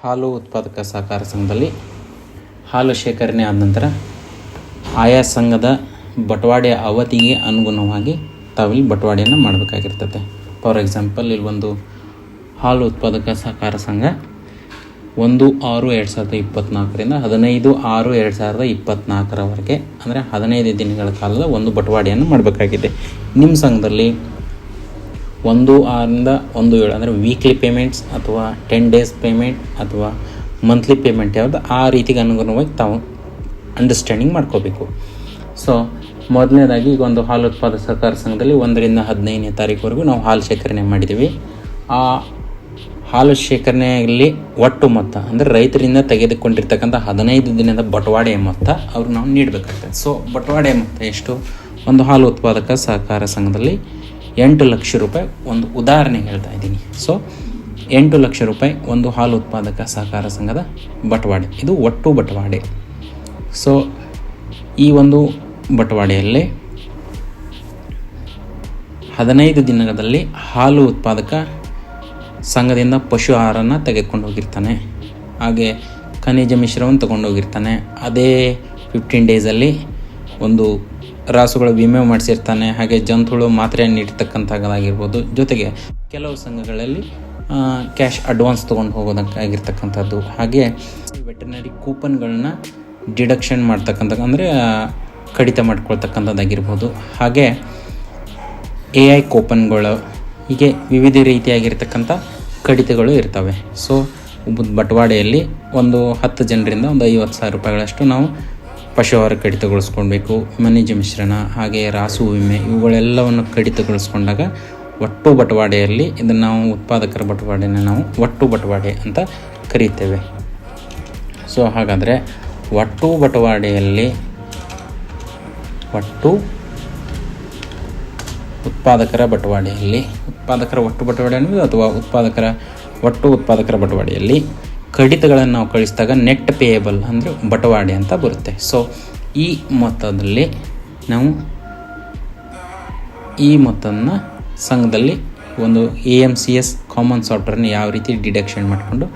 ಹಾಲು ಉತ್ಪಾದಕ ಸಹಕಾರ ಸಂಘದಲ್ಲಿ ಹಾಲು ಶೇಖರಣೆ ಆದ ನಂತರ ಆಯಾ ಸಂಘದ ಬಟವಾಡೆಯ ಅವಧಿಗೆ ಅನುಗುಣವಾಗಿ ತಾವಿಲ್ಲಿ ಬಟವಾಡೆಯನ್ನು ಮಾಡಬೇಕಾಗಿರ್ತದೆ ಫಾರ್ ಎಕ್ಸಾಂಪಲ್ ಇಲ್ಲಿ ಒಂದು ಹಾಲು ಉತ್ಪಾದಕ ಸಹಕಾರ ಸಂಘ ಒಂದು ಆರು ಎರಡು ಸಾವಿರದ ಇಪ್ಪತ್ತ್ನಾಲ್ಕರಿಂದ ಹದಿನೈದು ಆರು ಎರಡು ಸಾವಿರದ ಇಪ್ಪತ್ತ್ನಾಲ್ಕರವರೆಗೆ ಅಂದರೆ ಹದಿನೈದು ದಿನಗಳ ಕಾಲದ ಒಂದು ಬಟವಾಡೆಯನ್ನು ಮಾಡಬೇಕಾಗಿದೆ. ನಿಮ್ಮ ಸಂಘದಲ್ಲಿ ಒಂದು ಆರಿಂದ ಒಂದು ಏಳು, ಅಂದರೆ ವೀಕ್ಲಿ ಪೇಮೆಂಟ್ಸ್ ಅಥವಾ ಟೆನ್ ಡೇಸ್ ಪೇಮೆಂಟ್ ಅಥವಾ ಮಂತ್ಲಿ ಪೇಮೆಂಟ್ ಯಾವುದು, ಆ ರೀತಿಗೆ ಅನುಗುಣವಾಗಿ ತಾವು ಅಂಡರ್ಸ್ಟ್ಯಾಂಡಿಂಗ್ ಮಾಡ್ಕೋಬೇಕು. ಸೊ ಮೊದಲನೇದಾಗಿ ಈಗ ಒಂದು ಹಾಲು ಉತ್ಪಾದಕ ಸಹಕಾರ ಸಂಘದಲ್ಲಿ ಒಂದರಿಂದ ಹದಿನೈದನೇ ತಾರೀಕುವರೆಗೂ ನಾವು ಹಾಲು ಶೇಖರಣೆ ಮಾಡಿದ್ದೀವಿ. ಆ ಹಾಲು ಶೇಖರಣೆಯಲ್ಲಿ ಒಟ್ಟು ಮೊತ್ತ, ಅಂದರೆ ರೈತರಿಂದ ತೆಗೆದುಕೊಂಡಿರ್ತಕ್ಕಂಥ ಹದಿನೈದು ದಿನದ ಬಟವಾಡೆಯ ಮೊತ್ತ ಅವ್ರು ನಾವು ನೀಡಬೇಕಾಗ್ತದೆ. ಸೊ ಬಟವಾಡೆಯ ಮೊತ್ತ ಎಷ್ಟು? ಒಂದು ಹಾಲು ಉತ್ಪಾದಕ ಸಹಕಾರ ಸಂಘದಲ್ಲಿ ಎಂಟು ಲಕ್ಷ ರೂಪಾಯಿ ಒಂದು ಉದಾಹರಣೆ ಹೇಳ್ತಾ ಇದ್ದೀನಿ. ಸೊ ಎಂಟು ಲಕ್ಷ ರೂಪಾಯಿ ಒಂದು ಹಾಲು ಉತ್ಪಾದಕ ಸಹಕಾರ ಸಂಘದ ಬಟವಾಡೆ. ಇದು ಒಟ್ಟು ಬಟವಾಡೆ. ಸೊ ಈ ಒಂದು ಬಟವಾಡೆಯಲ್ಲಿ ಹದಿನೈದು ದಿನಗಳಲ್ಲಿ ಹಾಲು ಉತ್ಪಾದಕ ಸಂಘದಿಂದ ಪಶು ಆಹಾರನ ತೆಗೆದುಕೊಂಡು ಹೋಗಿರ್ತಾನೆ. ಹಾಗೆ ಖನಿಜ ಮಿಶ್ರವನ್ನು ತಗೊಂಡು ಹೋಗಿರ್ತಾನೆ. ಅದೇ ಫಿಫ್ಟೀನ್ ಡೇಸಲ್ಲಿ ಒಂದು ರಾಸುಗಳ ವಿಮೆ ಮಾಡಿಸಿರ್ತಾನೆ, ಹಾಗೆ ಜಂತುಳು ಮಾತ್ರೆ ನೀಡ್ತಕ್ಕಂಥದ್ದಾಗಿರ್ಬೋದು ಜೊತೆಗೆ ಕೆಲವು ಸಂಘಗಳಲ್ಲಿ ಕ್ಯಾಶ್ ಅಡ್ವಾನ್ಸ್ ತೊಗೊಂಡು ಹೋಗೋದಕ್ಕಾಗಿರ್ತಕ್ಕಂಥದ್ದು. ಹಾಗೆ ವೆಟರ್ನರಿ ಕೂಪನ್ಗಳನ್ನ ಡಿಡಕ್ಷನ್ ಮಾಡ್ತಕ್ಕಂಥ, ಅಂದರೆ ಕಡಿತ ಮಾಡ್ಕೊಳ್ತಕ್ಕಂಥದ್ದಾಗಿರ್ಬೋದು. ಹಾಗೆ ಎ ಐ ಕೂಪನ್ಗಳು, ಹೀಗೆ ವಿವಿಧ ರೀತಿಯಾಗಿರ್ತಕ್ಕಂಥ ಕಡಿತಗಳು ಇರ್ತವೆ. ಸೊ ಬಟವಾಡೆಯಲ್ಲಿ ಒಂದು ಹತ್ತು ಜನರಿಂದ ಒಂದು ಐವತ್ತು ಸಾವಿರ ರೂಪಾಯಿಗಳಷ್ಟು ನಾವು ಪಶುಹಾರ ಕಡಿತಗೊಳಿಸ್ಕೊಳ್ಬೇಕು ಮನಿಜ ಮಿಶ್ರಣ ಹಾಗೆ ರಾಸು ವಿಮೆ ಇವುಗಳೆಲ್ಲವನ್ನು ಕಡಿತಗೊಳಿಸ್ಕೊಂಡಾಗ ಒಟ್ಟು ಬಟವಾಡೆಯಲ್ಲಿ ಇದನ್ನು ನಾವು ಉತ್ಪಾದಕರ ಬಟವಾಡೆನ ನಾವು ಒಟ್ಟು ಬಟವಾಡೆ ಅಂತ ಕರೀತೇವೆ. ಸೊ ಹಾಗಾದರೆ ಒಟ್ಟು ಬಟವಾಡೆಯಲ್ಲಿ ಒಟ್ಟು ಉತ್ಪಾದಕರ ಬಟವಾಡೆಯಲ್ಲಿ, ಉತ್ಪಾದಕರ ಒಟ್ಟು ಬಟವಾಡೆ ಅಥವಾ ಉತ್ಪಾದಕರ ಒಟ್ಟು ಉತ್ಪಾದಕರ ಬಟವಾಡೆಯಲ್ಲಿ ಕಡಿತಗಳನ್ನು ನಾವು ಕಳಿಸಿದಾಗ ನೆಟ್ ಪೇಯಬಲ್ ಅಂದರೆ ಬಟವಾಡೆ ಅಂತ ಬರುತ್ತೆ. ಸೊ ಈ ಮೊತ್ತದಲ್ಲಿ ನಾವು ಈ ಮೊತ್ತವನ್ನು ಸಂಘದಲ್ಲಿ ಒಂದು A M C S common ಸಾಫ್ಟ್ವೇರ್ನ ಯಾವ ರೀತಿ ಡಿಡಕ್ಷನ್ ಮಾಡಿಕೊಂಡು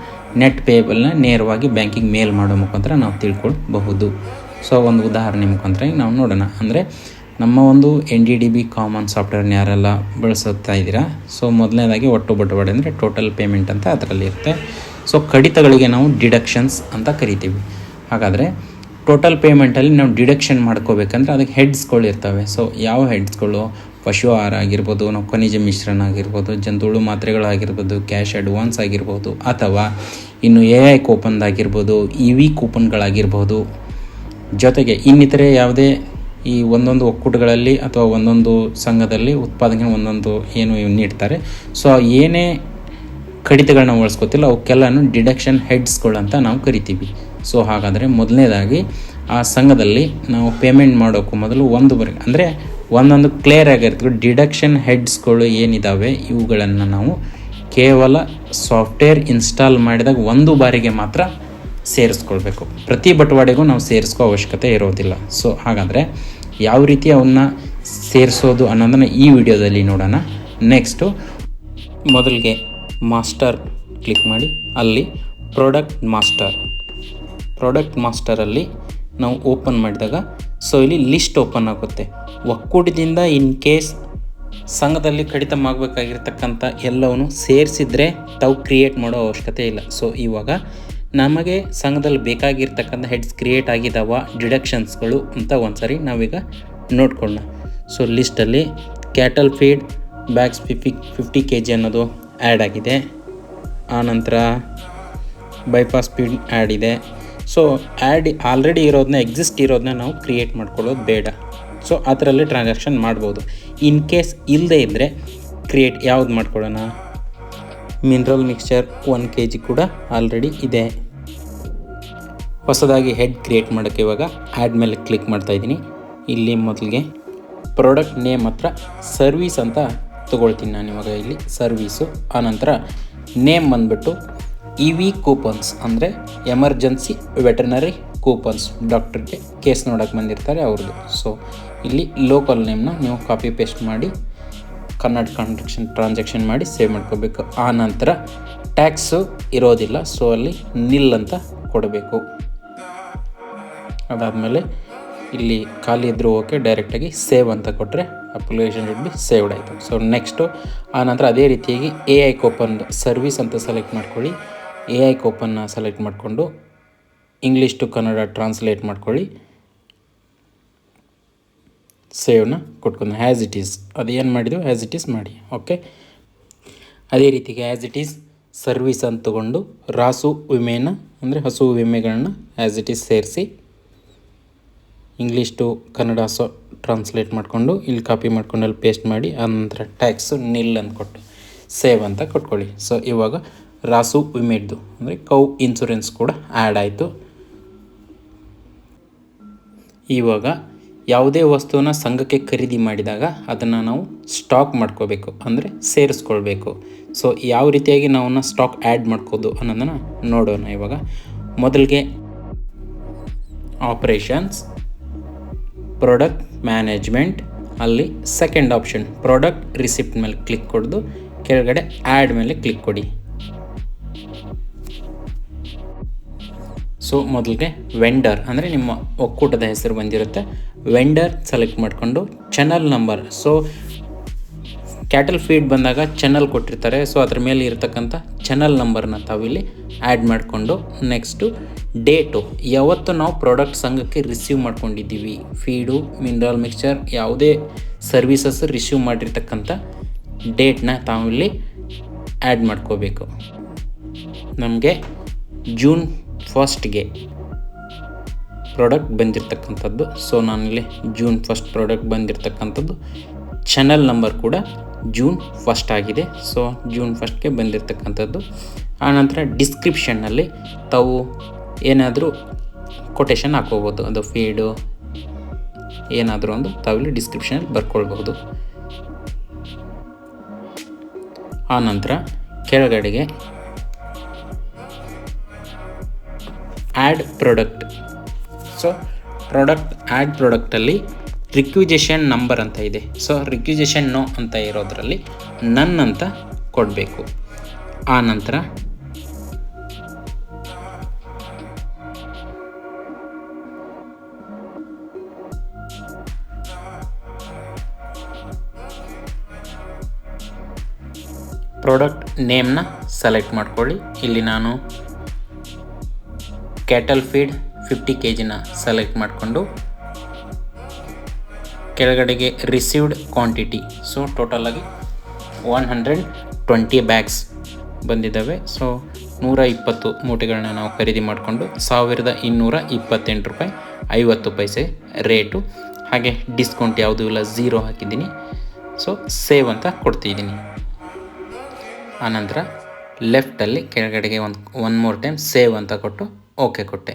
ನೆಟ್ ಪೇಯಬಲ್ನ ನೇರವಾಗಿ ಬ್ಯಾಂಕಿಗೆ ಮೇಲ್ ಮಾಡೋ ಮುಖಾಂತರ ನಾವು ತಿಳ್ಕೊಳ್ಬಹುದು. ಸೊ ಒಂದು ಉದಾಹರಣೆ ಮುಖಾಂತರ ನಾವು ನೋಡೋಣ. ಅಂದರೆ ನಮ್ಮ ಒಂದು N D D B common ಸಾಫ್ಟ್ವೇರ್ನ ಯಾರೆಲ್ಲ ಬಳಸುತ್ತಾ ಇದ್ದೀರಾ? ಸೊ ಮೊದಲನೇದಾಗಿ ಒಟ್ಟು ಬಟವಾಡೆ ಅಂದರೆ ಟೋಟಲ್ ಪೇಮೆಂಟ್ ಅಂತ ಅದರಲ್ಲಿ ಇರುತ್ತೆ ಸೊ ಕಡಿತಗಳಿಗೆ ನಾವು ಡಿಡಕ್ಷನ್ಸ್ ಅಂತ ಕರಿತೀವಿ. ಹಾಗಾದರೆ ಟೋಟಲ್ ಪೇಮೆಂಟಲ್ಲಿ ನಾವು ಡಿಡಕ್ಷನ್ ಮಾಡ್ಕೋಬೇಕಂದ್ರೆ ಅದಕ್ಕೆ ಹೆಡ್ಸ್ಗಳು ಇರ್ತವೆ. ಸೊ ಯಾವ ಹೆಡ್ಸ್ಗಳು ಪಶು ಆಹಾರ ಆಗಿರ್ಬೋದು, ನಾವು ಖನಿಜ ಮಿಶ್ರಣ ಆಗಿರ್ಬೋದು ಜಂತುಳು ಮಾತ್ರೆಗಳಾಗಿರ್ಬೋದು ಕ್ಯಾಶ್ ಅಡ್ವಾನ್ಸ್ ಆಗಿರ್ಬೋದು, ಅಥವಾ ಇನ್ನು ಎ ಐ ಕೂಪನ್ದಾಗಿರ್ಬೋದು ಇ ವಿ ಕೂಪನ್ಗಳಾಗಿರ್ಬೋದು ಜೊತೆಗೆ ಇನ್ನಿತರೆ ಯಾವುದೇ ಈ ಒಂದೊಂದು ಒಕ್ಕೂಟಗಳಲ್ಲಿ ಅಥವಾ ಒಂದೊಂದು ಸಂಘದಲ್ಲಿ ಉತ್ಪಾದನೆ ಒಂದೊಂದು ಏನು ನೀಡ್ತಾರೆ. ಸೊ ಏನೇ ಕಡಿತಗಳನ್ನ ಬಳಸ್ಕೋತಿಲ್ಲ ಅವಕ್ಕೆಲ್ಲನೂ ಡಿಡಕ್ಷನ್ ಹೆಡ್ಸ್ಗಳು ಅಂತ ನಾವು ಕರಿತೀವಿ. ಸೊ ಹಾಗಾದರೆ ಮೊದಲನೇದಾಗಿ ಆ ಸಂಘದಲ್ಲಿ ನಾವು ಪೇಮೆಂಟ್ ಮಾಡೋಕ್ಕೂ ಮೊದಲು ಒಂದು ಬಾರಿ, ಅಂದರೆ ಒಂದೊಂದು ಕ್ಲಿಯರ್ ಆಗಿರ್ತದೆ ಡಿಡಕ್ಷನ್ ಹೆಡ್ಸ್ಗಳು ಏನಿದ್ದಾವೆ ಇವುಗಳನ್ನು ನಾವು ಕೇವಲ ಸಾಫ್ಟ್ವೇರ್ ಇನ್ಸ್ಟಾಲ್ ಮಾಡಿದಾಗ ಒಂದು ಬಾರಿಗೆ ಮಾತ್ರ ಸೇರಿಸ್ಕೊಳ್ಬೇಕು. ಪ್ರತಿ ಬಟವಾಡೆಗೂ ನಾವು ಸೇರಿಸ್ಕೋ ಅವಶ್ಯಕತೆ ಇರೋದಿಲ್ಲ. ಸೊ ಹಾಗಾದರೆ ಯಾವ ರೀತಿ ಅವನ್ನ ಸೇರಿಸೋದು ಅನ್ನೋದನ್ನು ಈ ವಿಡಿಯೋದಲ್ಲಿ ನೋಡೋಣ. ನೆಕ್ಸ್ಟು ಮೊದಲಿಗೆ ಮಾಸ್ಟರ್ ಕ್ಲಿಕ್ ಮಾಡಿ, ಅಲ್ಲಿ ಪ್ರಾಡಕ್ಟ್ ಮಾಸ್ಟರ್ ಪ್ರಾಡಕ್ಟ್ ಮಾಸ್ಟರಲ್ಲಿ ನಾವು ಓಪನ್ ಮಾಡಿದಾಗ ಸೊ ಇಲ್ಲಿ ಲಿಸ್ಟ್ ಓಪನ್ ಆಗುತ್ತೆ. ಒಕ್ಕೂಟದಿಂದ ಇನ್ ಕೇಸ್ ಸಂಘದಲ್ಲಿ ಕಡಿತ ಮಾಡಬೇಕಾಗಿರ್ತಕ್ಕಂಥ ಎಲ್ಲವನ್ನು ಸೇರಿಸಿದರೆ ತಾವು ಕ್ರಿಯೇಟ್ ಮಾಡೋ ಅವಶ್ಯಕತೆ ಇಲ್ಲ. ಸೊ ಇವಾಗ ನಮಗೆ ಸಂಘದಲ್ಲಿ ಬೇಕಾಗಿರ್ತಕ್ಕಂಥ ಹೆಡ್ಸ್ ಕ್ರಿಯೇಟ್ ಆಗಿದ್ದಾವ ಡಿಡಕ್ಷನ್ಸ್ಗಳು ಅಂತ ಒಂದು ಸಾರಿ ನಾವೀಗ ನೋಡ್ಕೊಳ್ಳೋಣ. So ಲಿಸ್ಟಲ್ಲಿ cattle feed bags fifty fifty K G ಅನ್ನೋದು ಆ್ಯಡ್ ಆಗಿದೆ. ಆನಂತರ ಬೈಪಾಸ್ ಸ್ಪೀಡ್ ಆ್ಯಡ್ ಇದೆ. ಸೊ ಆ್ಯಡ್ ಆಲ್ರೆಡಿ ಇರೋದನ್ನ ಎಕ್ಸಿಸ್ಟ್ ಇರೋದನ್ನ ನಾವು ಕ್ರಿಯೇಟ್ ಮಾಡ್ಕೊಳ್ಳೋದು ಬೇಡ. ಸೊ ಅದರಲ್ಲಿ ಟ್ರಾನ್ಸಾಕ್ಷನ್ ಮಾಡ್ಬೋದು. ಇನ್ ಕೇಸ್ ಇಲ್ಲದೇ ಇದ್ದರೆ ಕ್ರಿಯೇಟ್ ಯಾವ್ದು ಮಾಡ್ಕೊಳ್ಳೋಣ? Mineral mixture one K G ಕೂಡ ಆಲ್ರೆಡಿ ಇದೆ. ಹೊಸದಾಗಿ ಹೆಡ್ ಕ್ರಿಯೇಟ್ ಮಾಡೋಕ್ಕೆ ಇವಾಗ ಆ್ಯಡ್ ಮೇಲೆ ಕ್ಲಿಕ್ ಮಾಡ್ತಾ ಇದ್ದೀನಿ. ಇಲ್ಲಿ ಮೊದಲಿಗೆ ಪ್ರಾಡಕ್ಟ್ ನೇಮ್ ಹತ್ರ ಸರ್ವೀಸ್ ಅಂತ ತೊಗೊಳ್ತೀನಿ ನಾನು ಇವಾಗ ಇಲ್ಲಿ ಸರ್ವೀಸು ಆನಂತರ ನೇಮ್ ಬಂದುಬಿಟ್ಟು ಇ ವಿ ಕೂಪನ್ಸ್ ಅಂದರೆ ಎಮರ್ಜೆನ್ಸಿ ವೆಟರ್ನರಿ ಕೂಪನ್ಸ್ ಡಾಕ್ಟ್ರಿಗೆ ಕೇಸ್ ನೋಡೋಕ್ಕೆ ಬಂದಿರ್ತಾರೆ ಅವ್ರದ್ದು ಸೊ ಇಲ್ಲಿ ಲೋಕಲ್ ನೇಮ್ನ ನೀವು ಕಾಪಿ ಪೇಸ್ಟ್ ಮಾಡಿ ಕನ್ನಡ ಕಾಂಟ್ರಾಕ್ಷನ್ ಟ್ರಾನ್ಸಾಕ್ಷನ್ ಮಾಡಿ ಸೇವ್ ಮಾಡ್ಕೋಬೇಕು. ಆ ನಂತರ ಟ್ಯಾಕ್ಸು ಇರೋದಿಲ್ಲ ಸೊ ಅಲ್ಲಿ ನಿಲ್ ಅಂತ ಕೊಡಬೇಕು. ಅದಾದಮೇಲೆ ಇಲ್ಲಿ ಖಾಲಿ ಇದ್ದರೂ ಓಕೆ ಡೈರೆಕ್ಟಾಗಿ ಸೇವ್ ಅಂತ ಕೊಟ್ಟರೆ ಅಪ್ಲಿಕೇಶನ್ ಶುಡ್ ಬಿ ಸೇವ್ಡ್ ಆಯಿತು. ಸೊ ನೆಕ್ಸ್ಟು ಆನಂತರ ಅದೇ ರೀತಿಯಾಗಿ ಎ ಐ ಕೋಪನ್ ಸರ್ವಿಸ್ ಅಂತ ಸೆಲೆಕ್ಟ್ ಮಾಡ್ಕೊಳ್ಳಿ. ಎ ಐ ಕೋಪನ್ನ ಸೆಲೆಕ್ಟ್ ಮಾಡಿಕೊಂಡು ಇಂಗ್ಲೀಷ್ ಟು ಕನ್ನಡ ಟ್ರಾನ್ಸ್ಲೇಟ್ ಮಾಡ್ಕೊಳ್ಳಿ. ಸೇವ್ನ ಕೊಟ್ಕೊಂಡು ಆ್ಯಸ್ ಇಟ್ ಈಸ್ ಅದು ಏನು ಮಾಡಿದ್ವು? ಹ್ಯಾಸ್ ಇಟ್ ಈಸ್ ಮಾಡಿ. ಓಕೆ ಅದೇ ರೀತಿಗೆ ಆ್ಯಸ್ ಇಟ್ ಈಸ್ ಸರ್ವಿಸ್ ಅಂತ ತಗೊಂಡು ರಾಸು ವಿಮೆನ, ಅಂದರೆ ಹಸು ವಿಮೆಗಳನ್ನ ಆ್ಯಸ್ ಇಟ್ ಈಸ್ ಸೇರಿಸಿ English to Kannada so translate ಮಾಡಿಕೊಂಡು, ಇಲ್ಲಿ ಕಾಪಿ ಮಾಡ್ಕೊಂಡು, ಅಲ್ಲಿ ಪೇಸ್ಟ್ ಮಾಡಿ, ಆನಂತರ ಟ್ಯಾಕ್ಸು ನಿಲ್ ಅಂತ ಕೊಟ್ಟು ಸೇವ್ ಅಂತ ಕೊಟ್ಕೊಳ್ಳಿ. ಸೊ ಇವಾಗ ರಾಸು ವಿಮೆಡ್ದು, ಅಂದರೆ ಕೌ ಇನ್ಸೂರೆನ್ಸ್ ಕೂಡ ಆ್ಯಡ್ ಆಯಿತು. ಇವಾಗ ಯಾವುದೇ ವಸ್ತುವನ್ನ ಸಂಘಕ್ಕೆ ಖರೀದಿ ಮಾಡಿದಾಗ ಅದನ್ನು ನಾವು ಸ್ಟಾಕ್ ಮಾಡ್ಕೋಬೇಕು, ಅಂದರೆ ಸೇರಿಸ್ಕೊಳ್ಬೇಕು. ಸೊ ಯಾವ ರೀತಿಯಾಗಿ ನಾವು ಸ್ಟಾಕ್ ಆ್ಯಡ್ ಮಾಡ್ಕೋದು ಅನ್ನೋದನ್ನು ನೋಡೋಣ ಇವಾಗ. ಮೊದಲಿಗೆ ಆಪ್ರೇಷನ್ಸ್ ಪ್ರಾಡಕ್ಟ್ ಮ್ಯಾನೇಜ್ಮೆಂಟ್ ಅಲ್ಲಿ ಸೆಕೆಂಡ್ ಆಪ್ಷನ್ ಪ್ರಾಡಕ್ಟ್ ರಿಸಿಪ್ಟ್ ಮೇಲೆ ಕ್ಲಿಕ್ ಕೊಡ್ದು, ಕೆಳಗಡೆ ಆ್ಯಡ್ ಮೇಲೆ ಕ್ಲಿಕ್ ಕೊಡಿ. ಸೊ ಮೊದಲಿಗೆ ವೆಂಡರ್ ಅಂದರೆ ನಿಮ್ಮ ಒಕ್ಕೂಟದ ಹೆಸರು ಬಂದಿರುತ್ತೆ. ವೆಂಡರ್ ಸೆಲೆಕ್ಟ್ ಮಾಡಿಕೊಂಡು channel number so cattle feed ಬಂದಾಗ ಚಾನಲ್ ಕೊಟ್ಟಿರ್ತಾರೆ. ಸೊ ಅದ್ರ ಮೇಲೆ ಇರತಕ್ಕಂಥ ಚಾನಲ್ ನಂಬರ್ನ ತಾವಿಲ್ಲಿ ಆ್ಯಡ್ ಮಾಡಿಕೊಂಡು ನೆಕ್ಸ್ಟು ಡೇಟು ಯಾವತ್ತು ನಾವು ಪ್ರಾಡಕ್ಟ್ ಸಂಘಕ್ಕೆ ರಿಸೀವ್ ಮಾಡ್ಕೊಂಡಿದ್ದೀವಿ. ಫೀಡು ಮಿನರಲ್ ಮಿಕ್ಸ್ಚರ್ ಯಾವುದೇ ಸರ್ವಿಸಸ್ ರಿಸೀವ್ ಮಾಡಿರ್ತಕ್ಕಂಥ ಡೇಟ್ನ ತಾವಿಲ್ಲಿ ಆ್ಯಡ್ ಮಾಡ್ಕೋಬೇಕು. ನಮಗೆ ಜೂನ್ ಫಸ್ಟ್ಗೆ ಪ್ರಾಡಕ್ಟ್ ಬಂದಿರತಕ್ಕಂಥದ್ದು. ಸೊ ನಾನಿಲ್ಲಿ ಜೂನ್ ಫಸ್ಟ್ ಪ್ರಾಡಕ್ಟ್ ಬಂದಿರತಕ್ಕಂಥದ್ದು. ಚಾನಲ್ ನಂಬರ್ ಕೂಡ ಜೂನ್ ಫಸ್ಟ್ ಆಗಿದೆ. ಸೊ ಜೂನ್ ಫಸ್ಟ್ಗೆ ಬಂದಿರತಕ್ಕಂಥದ್ದು. ಆನಂತರ ಡಿಸ್ಕ್ರಿಪ್ಷನ್ನಲ್ಲಿ ತಾವು ಏನಾದರೂ ಕೊಟೇಶನ್ ಹಾಕೋಬೋದು ಅದು ಫೀಡು ಏನಾದರೂ ಒಂದು ತಾವಿಲ್ಲಿ ಡಿಸ್ಕ್ರಿಪ್ಷನಲ್ಲಿ ಬರ್ಕೊಳ್ಬಹುದು. ಆನಂತರ ಕೆಳಗಡೆಗೆ add product so product add ಪ್ರಾಡಕ್ಟಲ್ಲಿ requisition number ಅಂತ ಇದೆ. ಸೊ ರಿಕ್ವಿಜೇಷನ್ ನೋ ಅಂತ ಇರೋದರಲ್ಲಿ ನನ್ ಅಂತ ಕೊಡಬೇಕು. ಆನಂತರ ನಂತರ ಪ್ರಾಡಕ್ಟ್ ನೇಮ್ನ ಸೆಲೆಕ್ಟ್ ಮಾಡ್ಕೊಳ್ಳಿ. ಇಲ್ಲಿ ನಾನು ಕ್ಯಾಟಲ್ ಫೀಡ್ ಫಿಫ್ಟಿ ಕೆ ಜಿನ ಸೆಲೆಕ್ಟ್ ಮಾಡಿಕೊಂಡು ಕೆಳಗಡೆಗೆ ರಿಸೀವ್ಡ್ ಕ್ವಾಂಟಿಟಿ ಸೊ ಟೋಟಲಾಗಿ ಒನ್ ಹಂಡ್ರೆಡ್ ಟ್ವೆಂಟಿ ಬ್ಯಾಗ್ಸ್ ಬಂದಿದ್ದಾವೆ. ಸೊ ನೂರ ಇಪ್ಪತ್ತು ಮೂಟೆಗಳನ್ನ ನಾವು ಖರೀದಿ ಮಾಡಿಕೊಂಡು ಸಾವಿರದ ಇನ್ನೂರ ಇಪ್ಪತ್ತೆಂಟು ರೂಪಾಯಿ ಐವತ್ತು ಪೈಸೆ ರೇಟು ಹಾಗೆ ಡಿಸ್ಕೌಂಟ್ ಯಾವುದೂ ಇಲ್ಲ ಝೀರೋ ಹಾಕಿದ್ದೀನಿ. ಸೊ ಸೇವ್ ಅಂತ ಕೊಡ್ತಿದ್ದೀನಿ. ಆನಂತರ ಲೆಫ್ಟಲ್ಲಿ ಕೆಳಗಡೆಗೆ ಒಂದು ಒನ್ ಮೋರ್ ಟೈಮ್ ಸೇವ್ ಅಂತ ಕೊಟ್ಟು ಓಕೆ ಕೊಟ್ಟೆ.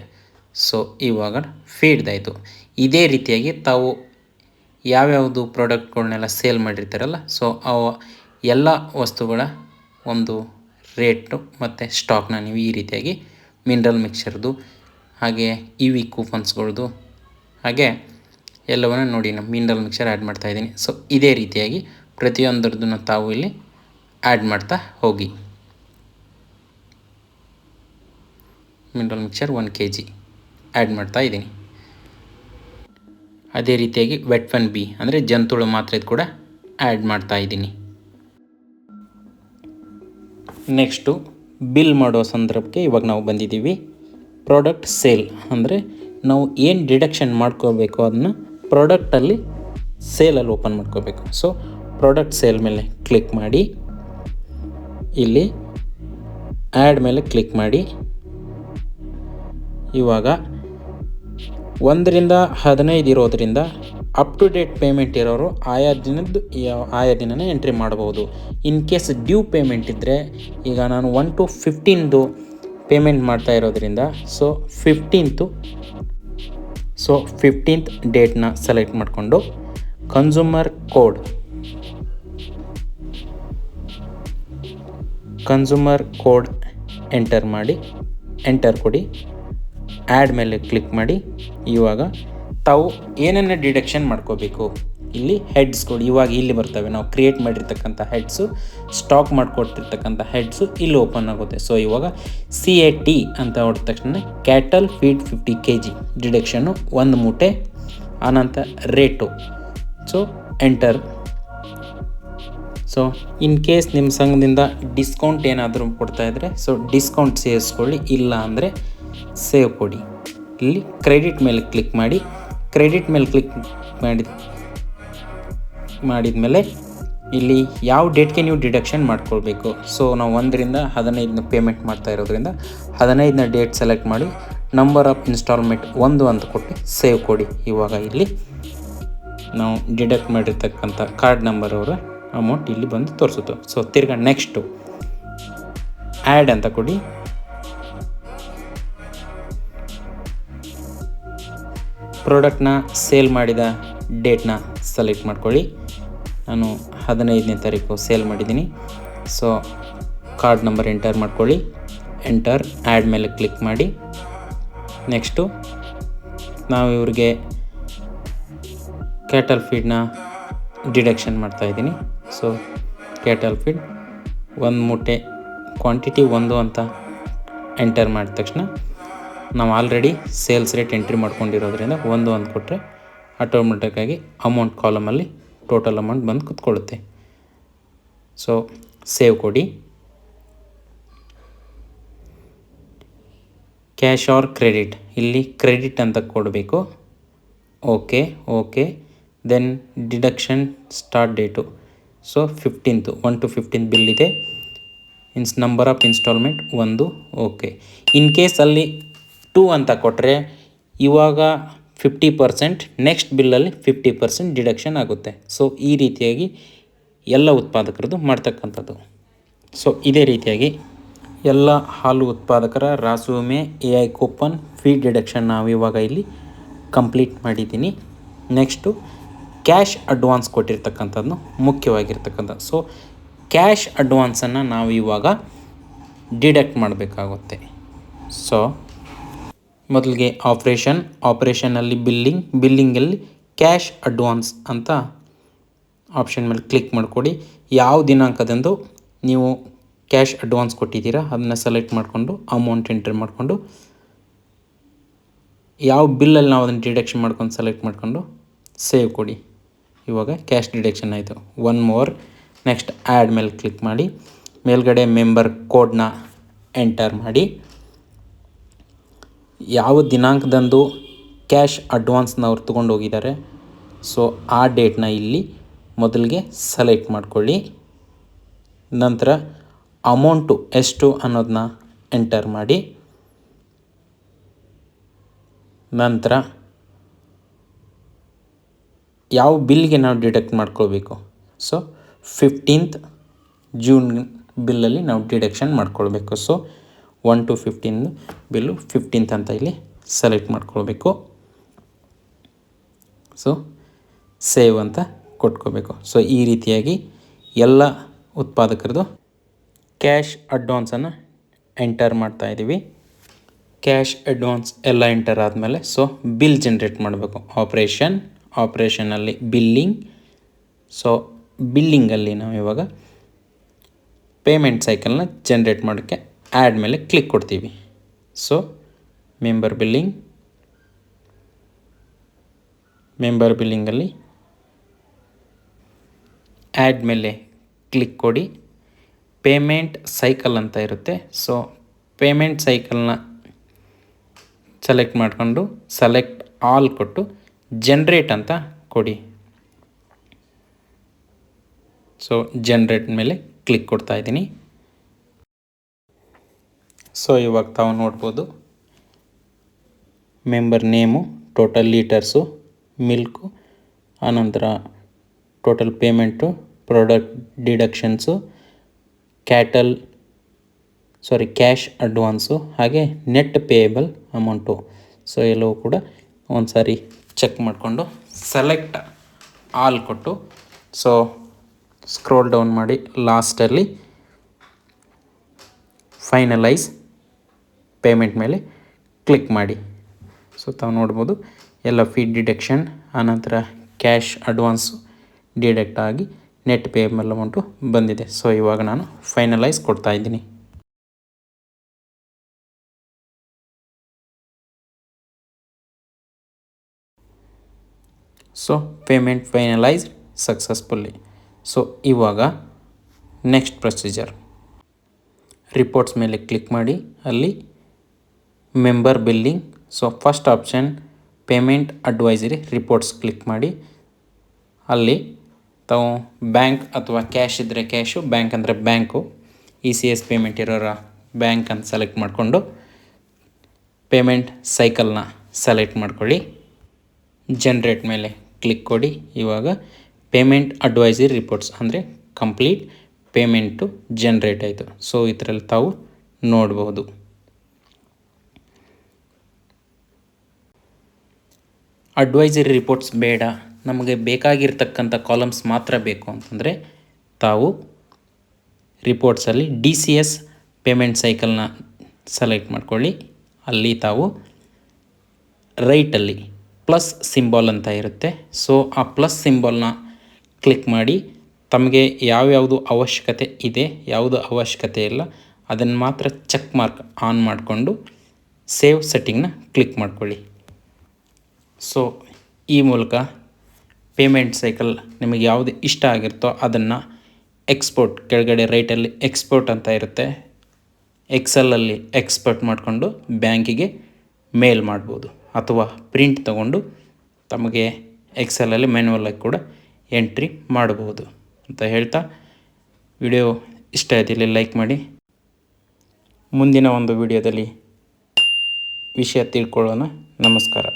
ಸೊ ಇವಾಗ ಫೀಡ್ದಾಯಿತು ಇದೇ ರೀತಿಯಾಗಿ ತಾವು ಯಾವ್ಯಾವುದು ಪ್ರಾಡಕ್ಟ್ಗಳನ್ನೆಲ್ಲ ಸೇಲ್ ಮಾಡಿರ್ತಾರಲ್ಲ ಸೊ ಅವ ಎಲ್ಲ ವಸ್ತುಗಳ ಒಂದು ರೇಟು ಮತ್ತು ಸ್ಟಾಕ್ನ ನೀವು ಈ ರೀತಿಯಾಗಿ ಮಿನರಲ್ ಮಿಕ್ಸರ್ದು ಹಾಗೆ ಇ ವಿ ಕೂಪನ್ಸ್ಗಳ್ದು ಹಾಗೆ ಎಲ್ಲವನ್ನು ನೋಡಿ ನಾನು ಮಿನರಲ್ ಮಿಕ್ಸರ್ ಆ್ಯಡ್ ಮಾಡ್ತಾಯಿದ್ದೀನಿ ಸೊ ಇದೇ ರೀತಿಯಾಗಿ ಪ್ರತಿಯೊಂದರದನ್ನು ತಾವು ಇಲ್ಲಿ ಆ್ಯಡ್ ಮಾಡ್ತಾ ಹೋಗಿ. Mineral mixer one K G add ಮಾಡ್ತಾ ಇದ್ದೀನಿ. ಅದೇ ರೀತಿಯಾಗಿ ವೆಟ್ ಒನ್ ಬಿ ಅಂದರೆ ಜಂತುಳು ಮಾತ್ರೆ ಕೂಡ ಆ್ಯಡ್ ಮಾಡ್ತಾ ಇದ್ದೀನಿ. ನೆಕ್ಸ್ಟು ಬಿಲ್ ಮಾಡೋ ಸಂದರ್ಭಕ್ಕೆ ಇವಾಗ ನಾವು ಬಂದಿದ್ದೀವಿ. ಪ್ರಾಡಕ್ಟ್ ಸೇಲ್ ಅಂದರೆ ನಾವು ಏನು ಡಿಡಕ್ಷನ್ ಮಾಡ್ಕೋಬೇಕು ಅದನ್ನು ಪ್ರಾಡಕ್ಟಲ್ಲಿ ಸೇಲಲ್ಲಿ ಓಪನ್ ಮಾಡ್ಕೋಬೇಕು. ಸೊ ಪ್ರಾಡಕ್ಟ್ ಸೇಲ್ ಮೇಲೆ ಕ್ಲಿಕ್ ಮಾಡಿ. ಇಲ್ಲಿ ಆ್ಯಡ್ ಮೇಲೆ ಕ್ಲಿಕ್ ಮಾಡಿ. ಇವಾಗ ಒಂದರಿಂದ ಹದಿನೈದು ಇರೋದರಿಂದ ಅಪ್ ಟು ಡೇಟ್ ಪೇಮೆಂಟ್ ಇರೋರು ಆಯಾ ದಿನದ್ದು ಆಯಾ ದಿನನೇ ಎಂಟ್ರಿ ಮಾಡ್ಬೋದು. ಇನ್ ಕೇಸ್ ಡ್ಯೂ ಪೇಮೆಂಟ್ ಇದ್ದರೆ ಈಗ ನಾನು ಒನ್ ಟು ಫಿಫ್ಟೀನ್ದು ಪೇಮೆಂಟ್ ಮಾಡ್ತಾ ಇರೋದರಿಂದ ಸೊ ಫಿಫ್ಟೀನ್ತು ಸೊ ಫಿಫ್ಟೀನ್ತ್ ಡೇಟ್ನ ಸೆಲೆಕ್ಟ್ ಮಾಡಿಕೊಂಡು consumer code consumer code enter ಮಾಡಿ ಎಂಟರ್ ಕೊಡಿ. ಆ್ಯಡ್ ಮೇಲೆ ಕ್ಲಿಕ್ ಮಾಡಿ. ಇವಾಗ ತಾವು ಏನನ್ನು ಡಿಡಕ್ಷನ್ ಮಾಡ್ಕೋಬೇಕು. ಇಲ್ಲಿ ಹೆಡ್ಸ್ ಕೊಡಿ ಇವಾಗ ಇಲ್ಲಿ ಬರ್ತವೆ. ನಾವು ಕ್ರಿಯೇಟ್ ಮಾಡಿರ್ತಕ್ಕಂಥ ಹೆಡ್ಸು ಸ್ಟಾಕ್ ಮಾಡಿಕೊಟ್ಟಿರ್ತಕ್ಕಂಥ ಹೆಡ್ಸು ಇಲ್ಲಿ ಓಪನ್ ಆಗುತ್ತೆ. ಸೊ ಇವಾಗ ಸಿ ಎ ಟಿ ಅಂತ ಹೊಡೆದ ತಕ್ಷಣ cattle feed fifty K G deduction ಒಂದು ಮೂಟೆ, ಆನಂತರ rate so enter so in case ನಿಮ್ಮ ಸಂಘದಿಂದ ಡಿಸ್ಕೌಂಟ್ ಏನಾದರೂ ಕೊಡ್ತಾ ಇದ್ದರೆ ಸೊ ಡಿಸ್ಕೌಂಟ್ ಸೇರಿಸ್ಕೊಳ್ಳಿ, ಇಲ್ಲ ಅಂದರೆ ಸೇವ್ ಕೊಡಿ. ಇಲ್ಲಿ ಕ್ರೆಡಿಟ್ ಮೇಲೆ ಕ್ಲಿಕ್ ಮಾಡಿ ಕ್ರೆಡಿಟ್ ಮೇಲೆ ಕ್ಲಿಕ್ ಮಾಡಿ ಮಾಡಿದ ಮೇಲೆ ಇಲ್ಲಿ ಯಾವ ಡೇಟ್ಗೆ ನೀವು ಡಿಡಕ್ಷನ್ ಮಾಡ್ಕೊಳ್ಬೇಕು. ಸೊ ನಾವು ಒಂದರಿಂದ ಹದಿನೈದನ ಪೇಮೆಂಟ್ ಮಾಡ್ತಾ ಇರೋದ್ರಿಂದ ಹದಿನೈದನ ಡೇಟ್ ಸೆಲೆಕ್ಟ್ ಮಾಡಿ ನಂಬರ್ ಆಫ್ ಇನ್ಸ್ಟಾಲ್ಮೆಂಟ್ ಒಂದು ಅಂತ ಕೊಟ್ಟು ಸೇವ್ ಕೊಡಿ. ಇವಾಗ ಇಲ್ಲಿ ನಾವು ಡಿಡಕ್ಟ್ ಮಾಡಿರ್ತಕ್ಕಂಥ ಕಾರ್ಡ್ ನಂಬರ್ ಅವರ. ಅಮೌಂಟ್ ಇಲ್ಲಿ ಬಂದು ತೋರಿಸುತ್ತೆ. ಸೊ ತಿರ್ಗಾ ನೆಕ್ಸ್ಟು ಆ್ಯಡ್ ಅಂತ ಕೊಡಿ. ಪ್ರಾಡಕ್ಟ್ನ ಸೇಲ್ ಮಾಡಿದ ಡೇಟ್ನ ಸೆಲೆಕ್ಟ್ ಮಾಡ್ಕೊಳ್ಳಿ. ನಾನು ಹದಿನೈದನೇ ತಾರೀಕು ಸೇಲ್ ಮಾಡಿದ್ದೀನಿ. ಸೊ ಕಾರ್ಡ್ ನಂಬರ್ ಎಂಟರ್ ಮಾಡ್ಕೊಳ್ಳಿ. ಎಂಟರ್ ಆ್ಯಡ್ ಮೇಲೆ ಕ್ಲಿಕ್ ಮಾಡಿ. ನೆಕ್ಸ್ಟು ನಾವು ಇವ್ರಿಗೆ ಕ್ಯಾಟಲ್ ಫೀಡ್ನ ಡಿಡಕ್ಷನ್ ಮಾಡ್ತಾಯಿದ್ದೀನಿ ಸೊ ಕ್ಯಾಟಲ್ ಫೀಡ್ ಒಂದು ಮೂಟೆ ಕ್ವಾಂಟಿಟಿ ಒಂದು ಅಂತ ಎಂಟರ್ ಮಾಡಿದ ತಕ್ಷಣ ನಾವು ಆಲ್ರೆಡಿ ಸೇಲ್ಸ್ ರೇಟ್ ಎಂಟ್ರಿ ಮಾಡ್ಕೊಂಡಿರೋದ್ರಿಂದ ಒಂದು ಅಂತ ಕೊಟ್ಟರೆ ಆಟೋಮೆಟಿಕ್ಕಾಗಿ ಅಮೌಂಟ್ ಕಾಲಮಲ್ಲಿ ಟೋಟಲ್ ಅಮೌಂಟ್ ಬಂದು ಕುತ್ಕೊಳ್ಳುತ್ತೆ. ಸೊ ಸೇವ್ ಕೊಡಿ. ಕ್ಯಾಶ್ ಆರ್ ಕ್ರೆಡಿಟ್ ಇಲ್ಲಿ ಕ್ರೆಡಿಟ್ ಅಂತ ಕೊಡಬೇಕು. Okay okay then deduction start date so fifteenth one to fifteen bill ಇದೆ. ಇನ್ಸ್ ನಂಬರ್ ಆಫ್ ಇನ್ಸ್ಟಾಲ್ಮೆಂಟ್ ಒಂದು ಓಕೆ ಇನ್ ಕೇಸ್ ಅಲ್ಲಿ ಟೂ ಅಂತ ಕೊಟ್ಟರೆ ಇವಾಗ ಫಿಫ್ಟಿ ಪರ್ಸೆಂಟ್ ನೆಕ್ಸ್ಟ್ ಬಿಲ್ಲಲ್ಲಿ ಫಿಫ್ಟಿ ಪರ್ಸೆಂಟ್ ಡಿಡಕ್ಷನ್ ಆಗುತ್ತೆ. ಸೊ ಈ ರೀತಿಯಾಗಿ ಎಲ್ಲ ಉತ್ಪಾದಕರದ್ದು ಮಾಡ್ತಕ್ಕಂಥದ್ದು. ಸೊ ಇದೇ ರೀತಿಯಾಗಿ ಎಲ್ಲ ಹಾಲು ಉತ್ಪಾದಕರ ರಾಸು ವಿಮೆ A I coupon fee deduction ನಾವು ಇವಾಗ ಇಲ್ಲಿ ಕಂಪ್ಲೀಟ್ ಮಾಡಿದ್ದೀನಿ. ನೆಕ್ಸ್ಟು ಕ್ಯಾಶ್ ಅಡ್ವಾನ್ಸ್ ಕೊಟ್ಟಿರ್ತಕ್ಕಂಥದ್ದು ಮುಖ್ಯವಾಗಿರ್ತಕ್ಕಂಥ. ಸೊ ಕ್ಯಾಶ್ ಅಡ್ವಾನ್ಸನ್ನು ನಾವು ಇವಾಗ ಡಿಡಕ್ಟ್ ಮಾಡಬೇಕಾಗುತ್ತೆ. ಸೊ ಮೊದಲಿಗೆ ಆಪ್ರೇಷನ್ ಆಪ್ರೇಷನಲ್ಲಿ ಬಿಲ್ಲಿಂಗ್ ಬಿಲ್ಲಿಂಗಲ್ಲಿ ಕ್ಯಾಶ್ ಅಡ್ವಾನ್ಸ್ ಅಂತ ಆಪ್ಷನ್ ಮೇಲೆ ಕ್ಲಿಕ್ ಮಾಡಿಕೊಡಿ. ಯಾವ ದಿನಾಂಕದಂದು ನೀವು ಕ್ಯಾಶ್ ಅಡ್ವಾನ್ಸ್ ಕೊಟ್ಟಿದ್ದೀರಾ, ಅದನ್ನ ಸೆಲೆಕ್ಟ್ ಮಾಡಿಕೊಂಡು, ಅಮೌಂಟ್ ಎಂಟ್ರಿ ಮಾಡಿಕೊಂಡು, ಯಾವ ಬಿಲ್ಲಲ್ಲಿ ನಾವು ಅದನ್ನು ಡಿಡಕ್ಷನ್ ಮಾಡ್ಕೊಂಡು, ಸೆಲೆಕ್ಟ್ ಮಾಡಿಕೊಂಡು ಸೇವ್ ಕೊಡಿ. ಇವಾಗ ಕ್ಯಾಶ್ ಡಿಡಕ್ಷನ್ ಆಯಿತು. ಒನ್ ಮೋರ್ ನೆಕ್ಸ್ಟ್ ಆ್ಯಡ್ ಮೇಲೆ ಕ್ಲಿಕ್ ಮಾಡಿ. ಮೇಲ್ಗಡೆ ಮೆಂಬರ್ ಕೋಡ್ನ ಎಂಟರ್ ಮಾಡಿ. ಯಾವ ದಿನಾಂಕದಂದು ಕ್ಯಾಶ್ ಅಡ್ವಾನ್ಸ್ನವ್ರು ತೊಗೊಂಡು ಹೋಗಿದ್ದಾರೆ? ಸೊ ಆ ಡೇಟ್ನ ಇಲ್ಲಿ ಮೊದಲಿಗೆ ಸೆಲೆಕ್ಟ್ ಮಾಡ್ಕೊಳ್ಳಿ. ನಂತರ ಅಮೌಂಟು ಎಷ್ಟು ಅನ್ನೋದನ್ನ ಎಂಟರ್ ಮಾಡಿ. ನಂತರ ಯಾವ ಬಿಲ್ಗೆ ನಾವು ಡಿಡಕ್ಟ್ ಮಾಡ್ಕೊಳ್ಬೇಕು? ಸೊ ಫಿಫ್ಟೀನ್ತ್ ಜೂನ್ ಬಿಲ್ಲಲ್ಲಿ ನಾವು ಡಿಡಕ್ಷನ್ ಮಾಡ್ಕೊಳ್ಬೇಕು. So one to fifteen bill fifteenth ಅಂತ ಇಲ್ಲಿ ಸೆಲೆಕ್ಟ್ ಮಾಡ್ಕೊಳ್ಬೇಕು. ಸೊ ಸೇವ್ ಅಂತ ಕೊಟ್ಕೋಬೇಕು ಸೊ ಈ ರೀತಿಯಾಗಿ ಎಲ್ಲ ಉತ್ಪಾದಕರದು ಕ್ಯಾಶ್ ಅಡ್ವಾನ್ಸನ್ನು ಎಂಟರ್ ಮಾಡ್ತಾ ಇದ್ದೀವಿ. ಕ್ಯಾಶ್ ಅಡ್ವಾನ್ಸ್ ಎಲ್ಲ ಎಂಟರ್ ಆದಮೇಲೆ ಸೊ ಬಿಲ್ ಜನ್ರೇಟ್ ಮಾಡಬೇಕು. ಆಪ್ರೇಷನ್ ಆಪ್ರೇಷನಲ್ಲಿ ಬಿಲ್ಲಿಂಗ್ ಸೊ ಬಿಲ್ಲಿಂಗಲ್ಲಿ ನಾವು ಇವಾಗ ಪೇಮೆಂಟ್ ಸೈಕಲ್ನ ಜನ್ರೇಟ್ ಮಾಡೋಕ್ಕೆ ಆ್ಯಡ್ ಮೇಲೆ ಕ್ಲಿಕ್ ಕೊಡ್ತೀವಿ. ಸೊ ಮೆಂಬರ್ ಬಿಲ್ಲಿಂಗ್ ಮೆಂಬರ್ ಬಿಲ್ಲಿಂಗಲ್ಲಿ ಆ್ಯಡ್ ಮೇಲೆ ಕ್ಲಿಕ್ ಕೊಡಿ. ಪೇಮೆಂಟ್ ಸೈಕಲ್ ಅಂತ ಇರುತ್ತೆ. ಸೊ ಪೇಮೆಂಟ್ ಸೈಕಲ್ನ ಸೆಲೆಕ್ಟ್ ಮಾಡಿಕೊಂಡು ಸೆಲೆಕ್ಟ್ ಆಲ್ ಕೊಟ್ಟು ಜನ್ರೇಟ್ ಅಂತ ಕೊಡಿ. ಸೊ ಜನ್ರೇಟ್ ಮೇಲೆ ಕ್ಲಿಕ್ ಕೊಡ್ತಾ ಇದ್ದೀನಿ. ಸೊ ಇವಾಗ ತಾವು ನೋಡ್ಬೋದು. Member name total litres milk ಆನಂತರ total payment product deductions cattle sorry cash advance ಹಾಗೆ ನೆಟ್ ಪೇಯಬಲ್ ಅಮೌಂಟು ಸೊ ಎಲ್ಲವೂ ಕೂಡ ಒಂದು ಸಾರಿ ಚೆಕ್ ಮಾಡಿಕೊಂಡು ಸೆಲೆಕ್ಟ್ ಆಲ್ ಕೊಟ್ಟು ಸೊ ಸ್ಕ್ರೋಲ್ ಡೌನ್ ಮಾಡಿ ಲಾಸ್ಟಲ್ಲಿ ಫೈನಲೈಸ್ ಪೇಮೆಂಟ್ ಮೇಲೆ ಕ್ಲಿಕ್ ಮಾಡಿ. ಸೊ ತಾವು ನೋಡ್ಬೋದು, ಎಲ್ಲ ಫೀಡ್ ಡಿಡಕ್ಷನ್ ಆನಂತರ ಕ್ಯಾಶ್ ಅಡ್ವಾನ್ಸ್ ಡಿಡಕ್ಟ್ ಆಗಿ ನೆಟ್ ಪೇಬಲ್ ಅಮೌಂಟು ಬಂದಿದೆ. ಸೊ ಇವಾಗ ನಾನು ಫೈನಲೈಸ್ ಕೊಡ್ತಾ so payment finalised successfully so ಇವಾಗ ನೆಕ್ಸ್ಟ್ ಪ್ರೊಸೀಜರ್ ರಿಪೋರ್ಟ್ಸ್ ಮೇಲೆ ಕ್ಲಿಕ್ ಮಾಡಿ. ಅಲ್ಲಿ member billing so first option payment advisory reports click ಮಾಡಿ. ಅಲ್ಲಿ ತಾವು ಬ್ಯಾಂಕ್ ಅಥವಾ ಕ್ಯಾಶ್ ಇದ್ದರೆ ಕ್ಯಾಶು ಬ್ಯಾಂಕ್ ಅಂದರೆ bank E C S payment ಇರೋರ ಬ್ಯಾಂಕ್ ಅಂತ ಸೆಲೆಕ್ಟ್ ಮಾಡಿಕೊಂಡು ಪೇಮೆಂಟ್ ಸೈಕಲ್ನ ಸೆಲೆಕ್ಟ್ ಮಾಡ್ಕೊಳ್ಳಿ. ಜನ್ರೇಟ್ ಮೇಲೆ ಕ್ಲಿಕ್ ಕೊಡಿ. ಇವಾಗ ಪೇಮೆಂಟ್ ಅಡ್ವೈಸರಿ ರಿಪೋರ್ಟ್ಸ್ ಅಂದರೆ ಕಂಪ್ಲೀಟ್ ಪೇಮೆಂಟು ಜನ್ರೇಟ್ ಆಯಿತು. ಸೊ ಇದರಲ್ಲಿ ತಾವು ನೋಡ್ಬೋದು. ಅಡ್ವೈಸರಿ ರಿಪೋರ್ಟ್ಸ್ ಬೇಡ. ನಮಗೆ ಬೇಕಾಗಿರ್ತಕ್ಕಂಥ ಕಾಲಮ್ಸ್ ಮಾತ್ರ ಬೇಕು ಅಂತಂದರೆ ತಾವು ರಿಪೋರ್ಟ್ಸಲ್ಲಿ ಡಿ ಸಿ ಎಸ್ ಪೇಮೆಂಟ್ ಸೈಕಲ್ನ ಸೆಲೆಕ್ಟ್ ಮಾಡ್ಕೊಳ್ಳಿ. ಅಲ್ಲಿ ತಾವು ರೈಟಲ್ಲಿ ಪ್ಲಸ್ ಸಿಂಬಾಲ್ ಅಂತ ಇರುತ್ತೆ. ಸೊ, ಆ ಪ್ಲಸ್ ಸಿಂಬಾಲ್ನ ಕ್ಲಿಕ್ ಮಾಡಿ ತಮಗೆ ಯಾವ್ಯಾವುದು ಅವಶ್ಯಕತೆ ಇದೆ, ಯಾವುದು ಅವಶ್ಯಕತೆ ಇಲ್ಲ, ಅದನ್ನು ಮಾತ್ರ ಚೆಕ್ ಮಾರ್ಕ್ ಆನ್ ಮಾಡಿಕೊಂಡು ಸೇವ್ ಸೆಟ್ಟಿಂಗ್ನ ಕ್ಲಿಕ್ ಮಾಡ್ಕೊಳ್ಳಿ. ಸೊ, ಈ ಮೂಲಕ ಪೇಮೆಂಟ್ ಸೈಕಲ್ ನಿಮಗೆ ಯಾವುದು ಇಷ್ಟ ಆಗಿರುತ್ತೋ ಅದನ್ನು ಎಕ್ಸ್ಪೋರ್ಟ್ ಕೆಳಗಡೆ ರೈಟಲ್ಲಿ ಎಕ್ಸ್ಪೋರ್ಟ್ ಅಂತ ಇರುತ್ತೆ. ಎಕ್ಸೆಲಲ್ಲಿ ಎಕ್ಸ್ಪೋರ್ಟ್ ಮಾಡಿಕೊಂಡು ಬ್ಯಾಂಕಿಗೆ ಮೇಲ್ ಮಾಡ್ಬೋದು. ಅಥವಾ ಪ್ರಿಂಟ್ ತಗೊಂಡು ತಮಗೆ ಎಕ್ಸೆಲಲ್ಲಿ ಮ್ಯಾನ್ಯಲಾಗಿ ಕೂಡ ಎಂಟ್ರಿ ಮಾಡಬಹುದು ಅಂತ ಹೇಳ್ತಾ ವಿಡಿಯೋ ಇಷ್ಟ ಆಯ್ತಿಲ್ಲ ಲೈಕ್ ಮಾಡಿ. ಮುಂದಿನ ಒಂದು ವಿಡಿಯೋದಲ್ಲಿ ವಿಷಯ ತಿಳ್ಕೊಳ್ಳೋಣ. ನಮಸ್ಕಾರ.